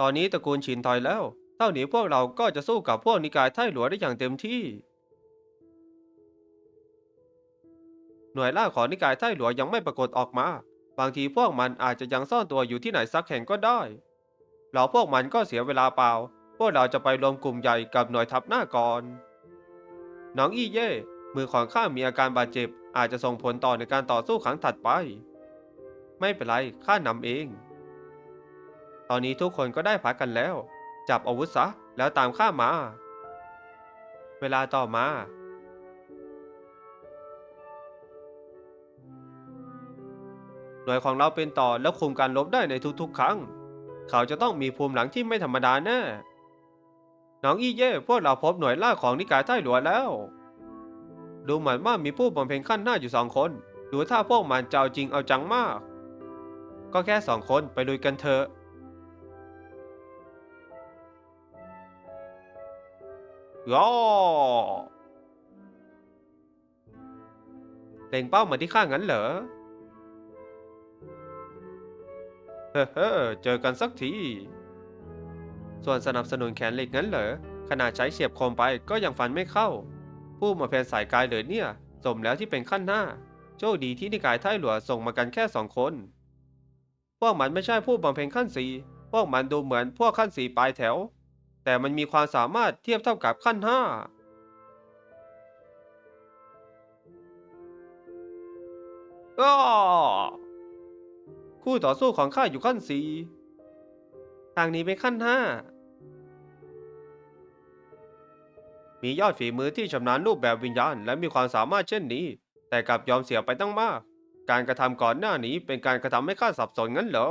ตอนนี้ตระกูลฉินถอยแล้ว เท่านี้พวกเราก็จะสู้กับพวกนิกายไท่หลวได้อย่างเต็มที่ หน่วยล่าของนิกายไท่หลวยังไม่ปรากฏออกมา บางทีพวกมันอาจจะยังซ่อนตัวอยู่ที่ไหนสักแห่งก็ได้ เราพวกมันก็เสียเวลาเปล่า พวกเราจะไปรวมกลุ่มใหญ่กับหน่วยทัพหน้าก่อน น้องอี้เย่ มือของข้ามีอาการบาดเจ็บ อาจจะส่งผลต่อในการต่อสู้ครั้งถัดไป ไม่เป็นไร ข้านำเอง อนนี้ทุกคนก็ได้พักกันแล้ว จับอาวุธซะ แล้วตามข้ามา เวลาต่อมา หน่วยของเราเป็นต่อและคุมการลบได้ในทุกๆ ครั้ง เขาจะต้องมีภูมิหลังที่ไม่ธรรมดาแน่น้องอี้เย่พวกเราพบหน่วยล่าของนิกายใต้หลวงแล้ว ดูเหมือนว่ามีผู้บำเพ็ญขั้นหน้าอยู่สองคนดูถ้าพวกมันเจะเอาจริงเอาจังมาก ก็แค่สองคนไปลุยกันเถอะ ย่อเล็งเป้ามาที่ข้างั้นเหรอ เฮ้เฮ้เจอกันสักที ส่วนสนับสนุนแขนเหล็กงั้นเหรอ ขนาดใช้เฉียบคมไปก็ยังฟันไม่เข้า ผู้มาแพนสายกายเลยเนี่ย สมแล้วที่เป็นขั้นหน้า โชคดีที่นิกายไท่หลวส่งมากันแค่สองคน พวกมันไม่ใช่ผู้บำเพ็ญขั้นสี พวกมันดูเหมือนพวกขั้นสีปลายแถว แต่มันมีความสามารถเทียบเท่ากับขั้นห้าอ้อคู่ต่อสู้ของข้าอยู่ขั้นสี่ทางนี้เป็นขั้นห้ามียอดฝีมือที่ชำนาญรูปแบบวิญญาณ และมีความสามารถเช่นนี้ แต่กลับยอมเสียไปตั้งมาก การกระทำก่อนหน้านี้เป็นการกระทำให้ข้าสับสนงั้นเหรอ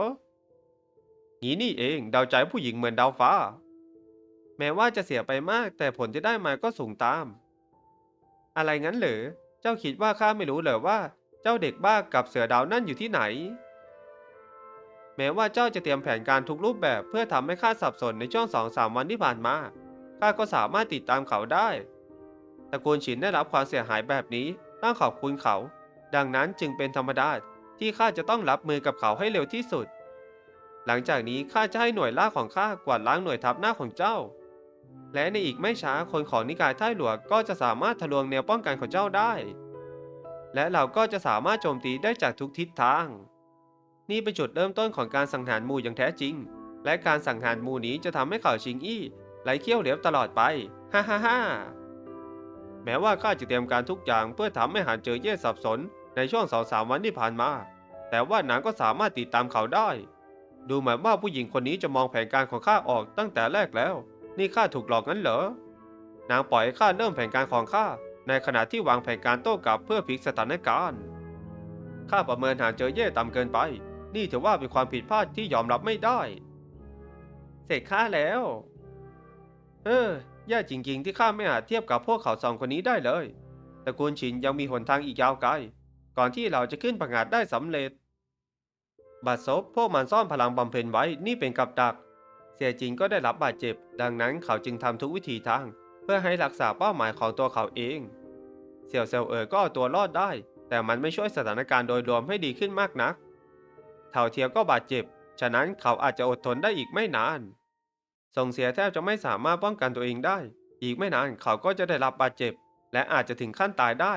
นี่นี่เองดาวใจผู้หญิงเหมือนดาวฟ้า ม้ว่าจะเสียไปมากแต่ผลที่ได้มาก็สูงตาม อะไรงั้นเหรอ เจ้าคิดว่าข้าไม่รู้เหรอว่า เจ้าเด็กบ้ากับเสือดาวนั่นอยู่ที่ไหน แม้ว่าเจ้าจะเตรียมแผนการทุกรูปแบบเพื่อทำให้ข้าสับสนในช่วงสองสามวันที่ผ่านมา ข้าก็สามารถติดตามเขาได้ ตระกูลฉินได้รับความเสียหายแบบนี้ต้องขอบคุณเขา ดังนั้นจึงเป็นธรรมดาที่ข้าจะต้องรับมือกับเขาให้เร็วที่สุดหลังจากนี้ข้าจะให้หน่วยล่าของข้ากวาดล้างหน่วยทัพหน้าของเจ้า และในอีกไม่ช้าคนของนิกายใต้หลวงก็จะสามารถทะลวงแนวป้องกันของเจ้าได้ และเราก็จะสามารถโจมตีได้จากทุกทิศทาง นี่เป็นจุดเริ่มต้นของการสังหารหมู่อย่างแท้จริง และการสังหารหมู่นี้จะทำให้เขาชิงอี้ไหลเขี้ยวเหลวตลอดไป ฮ่าฮ่าฮ่าแม้ว่าข้าจะเตรียมการทุกอย่างเพื่อทำให้หานเจอเย่สับสนในช่วงสองสามวันที่ผ่านมา แต่ว่านางก็สามารถติดตามเขาได้ ดูเหมือนว่าผู้หญิงคนนี้จะมองแผนการของข้าออกตั้งแต่แรกแล้ว นี่ข้าถูกหลอกงั้นเหรอ นางปล่อยข้าเริ่มแผนการของข้า ในขณะที่วางแผนการโต้กลับเพื่อพลิกสถานการณ์ ข้าประเมินหาเจอเย่ต่ำเกินไป นี่ถือว่าเป็นความผิดพลาดที่ยอมรับไม่ได้ เสร็จข้าแล้ว เออแย่จริงๆที่ข้าไม่อาจเทียบกับพวกเขาสองคนนี้ได้เลย ตระกูลฉินยังมีหนทางอีกยาวไกล ก่อนที่เราจะขึ้นประงาดได้สำเร็จ บัดซบพวกมันซ่อนพลังบำเพ็ญไว้ นี่เป็นกับดัก เสียจริงก็ได้รับบาดเจ็บ ดังนั้นเขาจึงทำทุกวิธีทาง เพื่อให้รักษาเป้าหมายของตัวเขาเองเสี่ยวเซลเอ๋อก็เอาตัวรอดได้ แต่มันไม่ช่วยสถานการณ์โดยรวมให้ดีขึ้นมากนักเท่าเทียก็บาดเจ็บ ฉะนั้นเขาอาจจะอดทนได้อีกไม่นาน ส่งเสียแทบจะไม่สามารถป้องกันตัวเองได้ อีกไม่นานเขาก็จะได้รับบาดเจ็บ และอาจจะถึงขั้นตายได้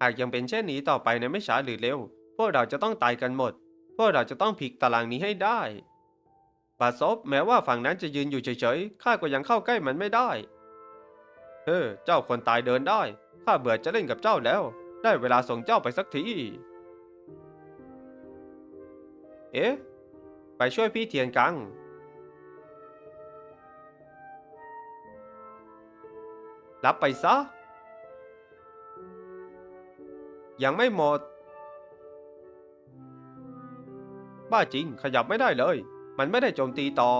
หากยังเป็นเช่นนี้ต่อไปในไม่ช้าหรือเร็ว พวกเราจะต้องตายกันหมด พวกเราจะต้องพลิกตารางนี้ให้ได้ บาซบแม้ว่าฝั่งนั้นจะยืนอยู่เฉยๆ ข้าก็ยังเข้าใกล้มันไม่ได้ เฮ้อเจ้าคนตายเดินได้ ข้าเบื่อจะเล่นกับเจ้าแล้ว ได้เวลาส่งเจ้าไปสักที เอ๊ะ ไปช่วยพี่เทียนกัง รับไปซะ ยังไม่หมด บ้าจริงขยับไม่ได้เลย มันไม่ได้โจมตีต่อ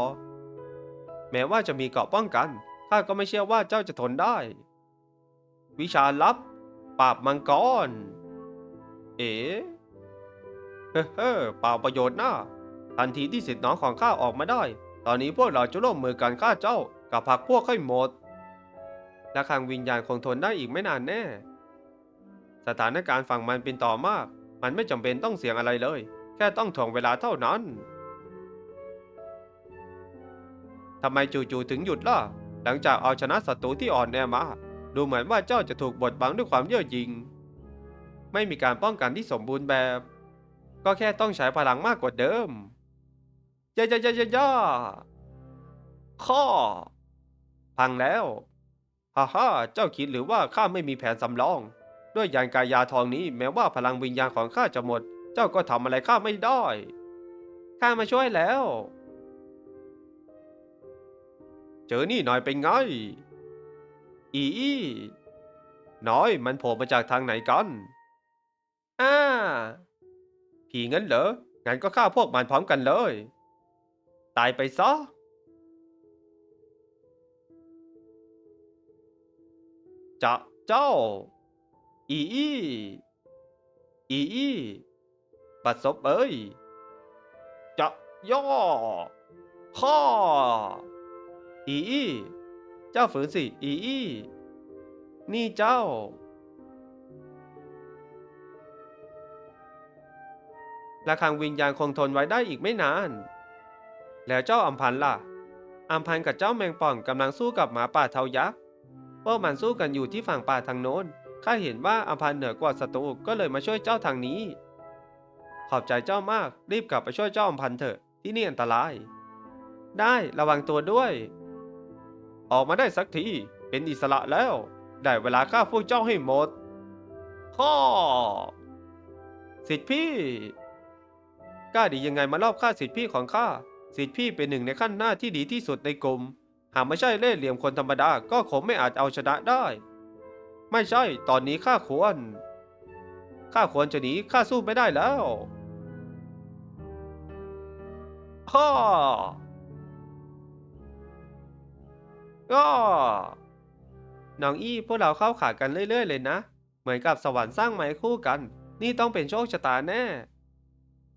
แม้ว่าจะมีเกราะป้องกันข้าก็ไม่เชื่อว่าเจ้าจะทนได้ วิชาลับ ปราบมังกร เอ๋เฮ้เฮ้เปล่าประโยชน์นะทันทีที่สิทธิ์น้องของข้าออกมาได้ ตอนนี้พวกเราจะร่วมมือกันฆ่าเจ้า กับพักพวกให้หมดและขังวิญญาณคงทนได้อีกไม่นานแน่ สถานการณ์ฝั่งมันเป็นต่อมาก มันไม่จำเป็นต้องเสี่ยงอะไรเลย แค่ต้องถ่วงเวลาเท่านั้น ทำไมจู่ๆถึงหยุดล่ะ หลังจากเอาชนะศัตรูที่อ่อนแอมา ดูเหมือนว่าเจ้าจะถูกบดบังด้วยความเย่อหยิ่ง ไม่มีการป้องกันที่สมบูรณ์แบบ ก็แค่ต้องใช้พลังมากกว่าเดิมย่าย่าย่าย่าย่าข้อ พังแล้ว ฮ่าฮ่าเจ้าคิดหรือว่าข้าไม่มีแผนสำรอง ด้วยยานกายาทองนี้แม้ว่าพลังวิญญาณของข้าจะหมด เจ้าก็ทำอะไรข้าไม่ได้ ข้ามาช่วยแล้ว เจอนี่หน่อยเป็นไง อีอีน้อยมันโผล่มาจากทางไหนกันอ่าผีงั้นเหรอ งั้นก็ฆ่าพวกมันพร้อมกันเลย ตายไปซะ จะเจ้า อีอีอีอีบัดซบเอ้ย จะย่อข้อ อีอีเจ้าฝืนสิ อีอีนี่เจ้า ระฆังวิญญาณคงทนไว้ได้อีกไม่นาน แล้วเจ้าอัมพันธ์ล่ะ อัมพันธ์กับเจ้าแมงป่องกำลังสู้กับหมาป่าเทายักษ์ พวกมันสู้กันอยู่ที่ฝั่งป่าทางโน้น ข้าเห็นว่าอัมพันธ์เหนือกว่าศัตรูก็เลยมาช่วยเจ้าทางนี้ ขอบใจเจ้ามาก รีบกลับไปช่วยเจ้าอัมพันธ์เถอะ ที่นี่อันตรายได้ระวังตัวด้วย ออกมาได้สักทีเป็นอิสระแล้ว ได้เวลาฆ่าพวกเจ้าให้หมดข้อสิทธิพี่กล้าดียังไงมารอบฆ่าสิทธิพี่ของข้าสิทธิพี่เป็นหนึ่งในขั้นหน้าที่ดีที่สุดในกลุ่มหากไม่ใช่เล่ห์เหลี่ยมคนธรรมดาก็คงไม่อาจเอาชนะได้ ไม่ใช่ ตอนนี้ข้าควรข้าควรจะหนีข้าสู้ไม่ได้แล้วฮ่า ก็น้องอี้พวกเราเข้าขากันเรื่อย ๆ เลยนะ เหมือนกับสวรรค์สร้างไม้คู่กัน นี่ต้องเป็นโชคชะตาแน่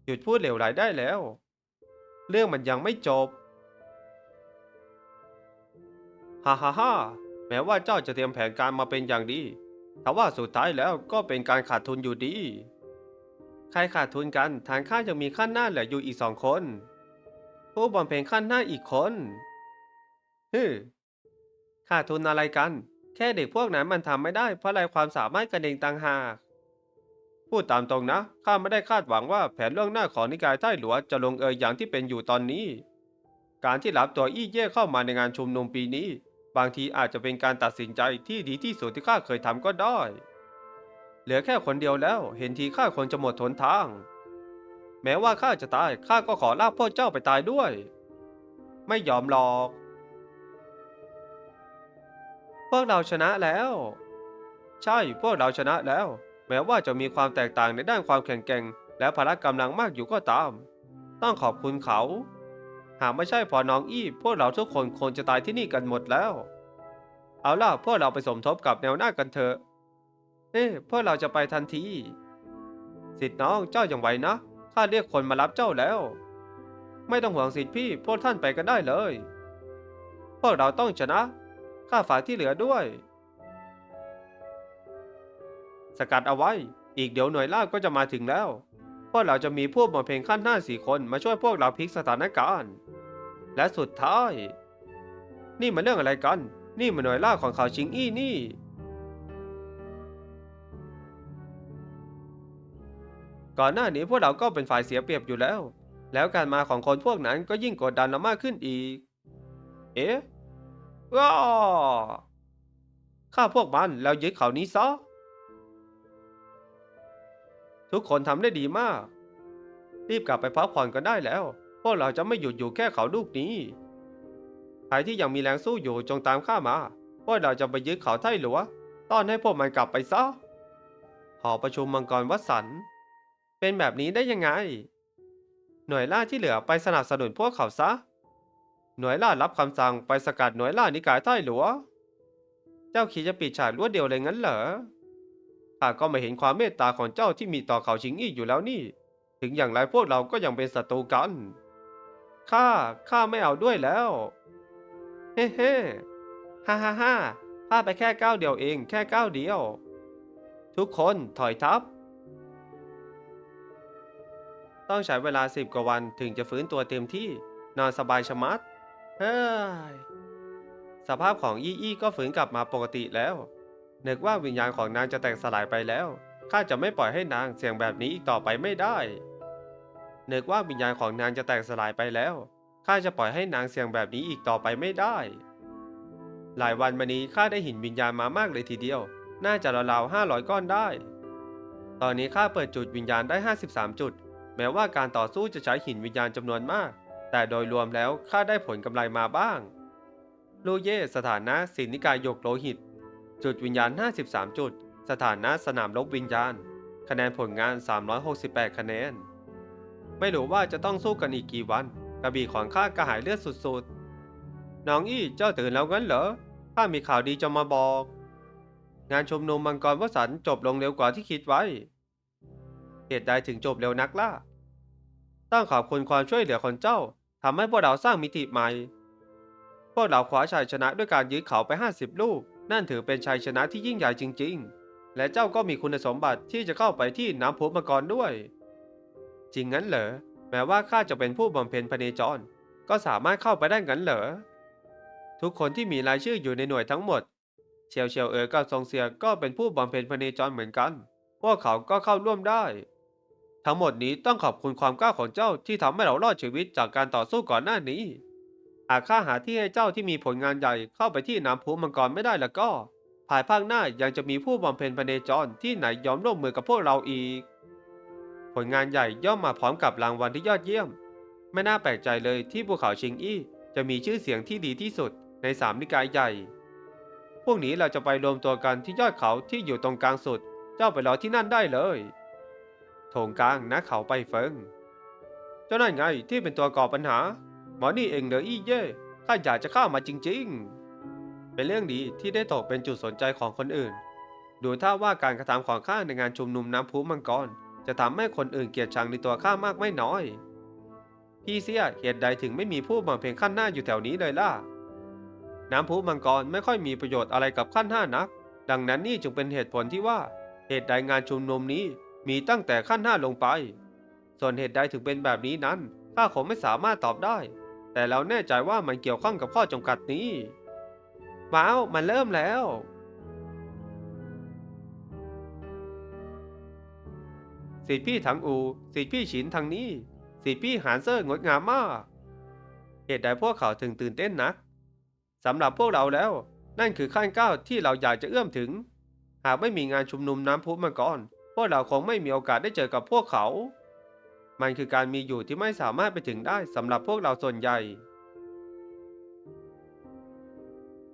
หยุดพูดเหลวไหลได้แล้ว เรื่องมันยังไม่จบฮ่าฮ่าฮ่าแม้ว่าเจ้าจะเตรียมแผนการมาเป็นอย่างดีแต่ว่าสุดท้ายแล้วก็เป็นการขาดทุนอยู่ดี ใครขาดทุนกัน ทางข้ายังมีขั้นหน้าเหลืออยู่อีกสองคน ผู้บำเพ็ญขั้นหน้าอีกคนฮึ ขาดทุนอะไรกัน แค่เด็กพวกนั้นมันทำไม่ได้เพราะไรความสามารถกันเองต่างหาก พูดตามตรงนะ ข้าไม่ได้คาดหวังว่าแผนล่วงหน้าของนิกายใต้หลวงจะลงเอยอย่างที่เป็นอยู่ตอนนี้ การที่รับตัวอี้เย่เข้ามาในงานชุมนุมปีนี้ บางทีอาจจะเป็นการตัดสินใจที่ดีที่สุดที่ข้าเคยทำก็ได้ เหลือแค่คนเดียวแล้ว เห็นทีข้าคนจะหมดทนทาง แม้ว่าข้าจะตายข้าก็ขอลากพ่อเจ้าไปตายด้วย ไม่ยอมหรอก วกเราชนะแล้ว ใช่พวกเราชนะแล้ว แม้ว่าจะมีความแตกต่างในด้านความแข็งแกร่ง และพละกำลังมากอยู่ก็ตาม ต้องขอบคุณเขา หากไม่ใช่พอน้องอี้ พวกเราทุกคนคงจะตายที่นี่กันหมดแล้ว เอาล่ะพวกเราไปสมทบกับแนวหน้ากันเถอะเอ๊ะพวกเราจะไปทันทีสิทธิ์น้องเจ้าอย่างไวนะข้าเรียกคนมารับเจ้าแล้ว ไม่ต้องห่วงสิทธิ์พี่พวกท่านไปกันได้เลย พวกเราต้องชนะ ข้าฝากที่เหลือด้วย สกัดเอาไว้ อีกเดี๋ยวหน่วยล่าก็จะมาถึงแล้ว พวกเราจะมีผู้บำเพ็ญขั้นหน้าสี่คนมาช่วยพวกเราพลิกสถานการณ์ และสุดท้าย นี่มันเรื่องอะไรกัน นี่มันหน่วยล่าของเขาชิงอี้นี่ก่อนหน้านี้พวกเราก็เป็นฝ่ายเสียเปรียบอยู่แล้ว แล้วการมาของคนพวกนั้นก็ยิ่งกดดันเรามากขึ้นอีก เอ๊ะ ว้าฆ่าพวกมันแล้วยึดเขานี้ซะ ทุกคนทำได้ดีมาก รีบกลับไปพักผ่อนกันได้แล้ว พวกเราจะไม่หยุดอยู่แค่เขาลูกนี้ใครที่ยังมีแรงสู้อยู่จงตามข้ามา พวกเราจะไปยึดเขาไทหลวต้อนให้พวกมันกลับไปซะ หอประชุมมังกรวัดสัน เป็นแบบนี้ได้ยังไง หน่วยล่าที่เหลือไปสนับสนุนพวกเขาซะ หน่วยล่ารับคำสั่งไปสกัดหน่วยล่านิกายใต้หลวเจ้าคิดจะปิดฉากรวดเดียวเลยงั้นเหรอข้าก็ไม่เห็นความเมตตาของเจ้าที่มีต่อเขาชิงอี้อยู่แล้วนี่ ถึงอย่างไรพวกเราก็ยังเป็นศัตรูกัน ข้า ข้าไม่เอาด้วยแล้ว เฮ้เฮ้ฮ่าฮ่าฮ่าพลาไปแค่ก้าวเดียวเอง แค่ก้าวเดียว ทุกคนถอยทับ ต้องใช้เวลาสิบกว่าวันถึงจะฟื้นตัวเต็มที่นอนสบายชะมัด เฮ้ยสภาพของอี้อี้ก็ฟื้นกลับมาปกติแล้วนึกว่าวิญญาณของนางจะแตกสลายไปแล้ว ข้าจะไม่ปล่อยให้นางเสี่ยงแบบนี้อีกต่อไปไม่ได้นึกว่าวิญญาณของนางจะแตกสลายไปแล้ว ข้าจะปล่อยให้นางเสี่ยงแบบนี้อีกต่อไปไม่ได้ หลายวันมานี้ข้าได้เห็นวิญญาณมามากเลยทีเดียว น่าจะราวๆห้าร้อยก้อนได้ ตอนนี้ข้าเปิดจุดวิญญาณได้ 53 จุด แม้ว่าการต่อสู้จะใช้หินวิญญาณจำนวนมาก แต่โดยรวมแล้วข้าได้ผลกำไรมาบ้าง ลูเย่สถานะสินิกายหยกโลหิต จุดวิญญาณ 53 จุด สถานะสนามลบวิญญาณ คะแนนผลงาน 368 คะแนน ไม่รู้ว่าจะต้องสู้กันอีกกี่วัน กระบี่ของข้ากระหายเลือดสุดๆ น้องอี้เจ้าตื่นแล้วงั้นเหรอข้ามีข่าวดีจะมาบอก งานชุมนุมมังกรวสันจบลงเร็วกว่าที่คิดไว้ เหตุใดถึงจบเร็วนักล่ะ ต้องขอบคุณความช่วยเหลือของเจ้า ทำให้พวกเราสร้างมิติใหม่ พวกเราคว้าชัยชนะด้วยการยึดเขาไป 50 ลูก นั่นถือเป็นชัยชนะที่ยิ่งใหญ่จริง ๆ และเจ้าก็มีคุณสมบัติที่จะเข้าไปที่น้ำพุมังกรด้วย จริงงั้นเหรอ แม้ว่าข้าจะเป็นผู้บำเพ็ญพเนจร ก็สามารถเข้าไปได้งั้นเหรอ ทุกคนที่มีรายชื่ออยู่ในหน่วยทั้งหมด เชียวเชียวเอ๋อกับซงเซียก็เป็นผู้บำเพ็ญพเนจรเหมือนกัน พวกเขาก็เข้าร่วมได้ ทั้งหมดนี้ต้องขอบคุณความกล้าของเจ้าที่ทำให้เรารอดชีวิตจากการต่อสู้ก่อนหน้านี้ หากข้าหาที่ให้เจ้าที่มีผลงานใหญ่เข้าไปที่น้ำพุมังกรไม่ได้แล้วก็ ภายภาคหน้ายังจะมีผู้บำเพ็ญพเนจรที่ไหนยอมร่วมมือกับพวกเราอีก ผลงานใหญ่ย่อมมาพร้อมกับรางวัลที่ยอดเยี่ยม ไม่น่าแปลกใจเลยที่ภูเขาชิงอี้จะมีชื่อเสียงที่ดีที่สุดในสามนิกายใหญ่ พวกนี้เราจะไปรวมตัวกันที่ยอดเขาที่อยู่ตรงกลางสุด เจ้าไปรอที่นั่นได้เลย โถงกลางนะเขาไปเฟิง เจ้านั่นไงที่เป็นตัวก่อปัญหา หมอนี่เองเหรออี้เย่ข้าอยากจะเข้ามาจริง ๆ เป็นเรื่องดีที่ได้ตกเป็นจุดสนใจของคนอื่น ดูท่าว่าการกระทำของข้าในงานชุมนุมน้ำพุมังกร จะทำให้คนอื่นเกลียดชังในตัวข้ามากไม่น้อยพี่เสียเหตุใดถึงไม่มีผู้บำเพ็ญขั้นหน้าอยู่แถวนี้เลยล่ะ น้ำพุมังกรไม่ค่อยมีประโยชน์อะไรกับขั้นห้านัก ดังนั้นนี่จึงเป็นเหตุผลที่ว่า เหตุใดงานชุมนุมนี้ มีตั้งแต่ขั้นห้าลงไป ส่วนเหตุใดถึงเป็นแบบนี้นั้นข้าคงไม่สามารถตอบได้ แต่เราแน่ใจว่ามันเกี่ยวข้องกับข้อจำกัดนี้ว้าวมันเริ่มแล้ว สิทธิพี่ถังอู สิทธิพี่ฉินทางนี้ สิทธิพี่หานเซอร์งดงามมาก เหตุใดพวกเขาถึงตื่นเต้นนักสำหรับพวกเราแล้ว นั่นคือขั้นก้าวที่เราอยากจะเอื้อมถึง หากไม่มีงานชุมนุมน้ำพุมาก่อน พวกเราคงไม่มีโอกาสได้เจอกับพวกเขา มันคือการมีอยู่ที่ไม่สามารถไปถึงได้สำหรับพวกเราส่วนใหญ่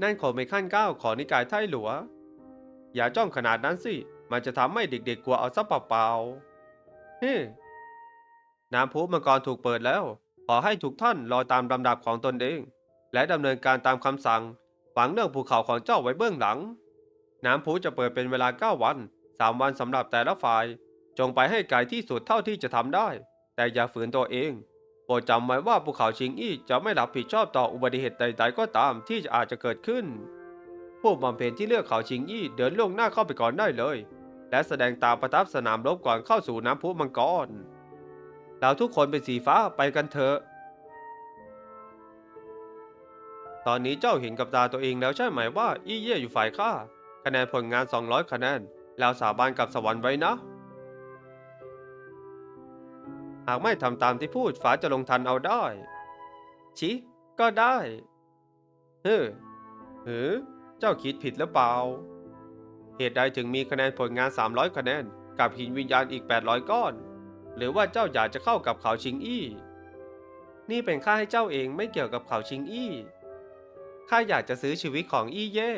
นั่นคงเป็นขั้นก้าวของนิกายไทหลัว อย่าจ้องขนาดนั้นสิ มันจะทำให้เด็กๆกลัวเอาซะเปล่าๆเฮ้น้ำพุมังกรถูกเปิดแล้ว ขอให้ทุกท่านรอตามลำดับของตนเอง และดำเนินการตามคำสั่งฝังเรื่องภูเขาของเจ้าไว้เบื้องหลัง น้ำพุจะเปิดเป็นเวลา 9 วัน 3วันสำหรับแต่ละฝ่าย จงไปให้ไกลที่สุดเท่าที่จะทำได้ แต่อย่าฝืนตัวเอง โปรดจำไว้ว่าภูเขาชิงอี้จะไม่รับผิดชอบต่ออุบัติเหตุใดๆก็ตามที่จะอาจจะเกิดขึ้น ผู้บำเพ็ญที่เลือกเขาชิงอี้เดินล่วงหน้าเข้าไปก่อนได้เลย และแสดงตามประทับสนามรบก่อนเข้าสู่น้ำพุมังกรเราทุกคนเป็นสีฟ้าไปกันเถอะตอนนี้เจ้าเห็นกับตาตัวเองแล้วใช่ไหมว่า อี้เย่อยู่ฝ่ายข้าคะแนนผลงาน 200 คะแนน แล้วสาบานกับสวรรค์ไว้นะ หากไม่ทำตามที่พูดฟ้าจะลงทันเอาได้ ชิ ก็ได้เฮ้อเฮ้อเจ้าคิดผิดหรือเปล่า เหตุใดถึงมีคะแนนผลงาน 300 คะแนน กับหินวิญญาณอีก 800 ก้อน หรือว่าเจ้าอยากจะเข้ากับเขาชิงอี้ นี่เป็นค่าให้เจ้าเองไม่เกี่ยวกับเขาชิงอี้ข้าอยากจะซื้อชีวิตของอี้เย่